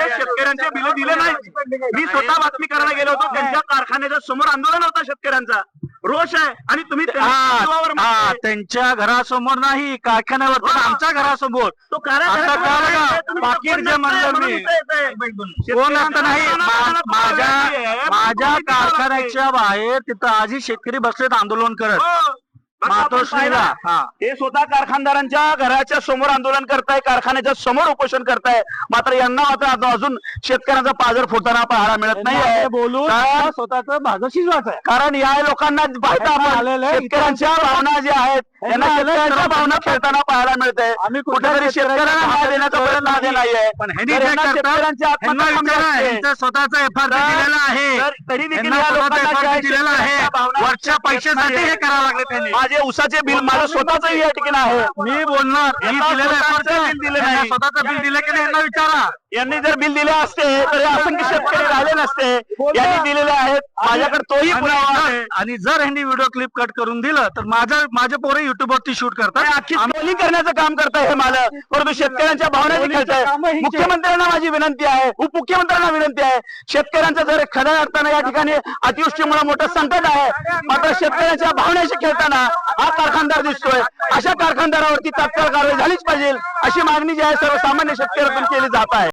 ते शेतकऱ्यांचे बिल दिले नाही. मी स्वतः बातमी करायला गेलो होतो. त्यांच्या कारखान्याच्या समोर आंदोलन होता शेतकऱ्यांचा. रोष आहे. आणि तुम्ही त्यांच्या घरासमोर नाही कारखान्यावर. आमच्या घरासमोर. तो आता कोण नाही? माझ्या माझ्या कारखान्याच्या बाहेर तिथं आजही शेतकरी बसलेत आंदोलन करत. हो. मातोश्रीला. हा. हे स्वतः कारखानदारांच्या घराच्या समोर आंदोलन करताय कारखान्याच्या समोर उपोषण करताय. मात्र यांना मात्र अजून शेतकऱ्यांचा पाजर फुटताना पाहायला मिळत नाही कारण- स्वतःच भाग शिजवायचं आहे. कारण या लोकांना पाहता शेतकऱ्यांच्या भावना ज्या आहेत त्यांना शेतकऱ्यांच्या भावना खेळताना पाहायला मिळत आहे आम्ही कुठेतरी शेतकऱ्यांना न्याय देण्याचा प्रयत्न झालेला नाहीये पण ह्यांनी तर काय यांना करतात? शेतकऱ्यांची ह्यांना आत्महत्या विचारा, थांबवायची आहे. ह्यांचा स्वतःचा तर- दिलेला आहे. तर देखील या लोकांना शेतकऱ्यांच्या वरच्या पैशासाठी हे करावं लागले त्यांनी. माझे उसाचे बिल माझं स्वतःच या ठिकाणी आहे. मी बोलणार. स्वतःचं बिल दिलं की नाही यांना विचारा. यांनी जर बिल दिले असते तर असंख्य शेतकरी राहिले नसते. यांनी दिलेले आहेत माझ्याकडे तोही पुरावा आहे. आणि जर ह्यांनी व्हिडिओ क्लिप कट करून दिलं तर माझं माझे पोरे युट्यूब वरती शूट करतात. अख्खी ट्रोलिंग करण्याचं काम करताय हे मालक? परंतु शेतकऱ्यांच्या हीच आहे. मुख्यमंत्र्यांना माझी विनंती आहे. उपमुख्यमंत्र्यांना विनंती आहे. शेतकऱ्यांचं जर खऱ्या अर्थानं या ठिकाणी अतिवृष्टीमुळे मोठं संकट आहे मात्र शेतकऱ्यांच्या भावनेशी खेळताना हा कारखानदार दिसतोय. अशा कारखानदारावरती तात्काळ कारवाई झालीच पाहिजे अशी मागणी जी आहे सर्वसामान्य शेतकऱ्यातून केली जात आहे.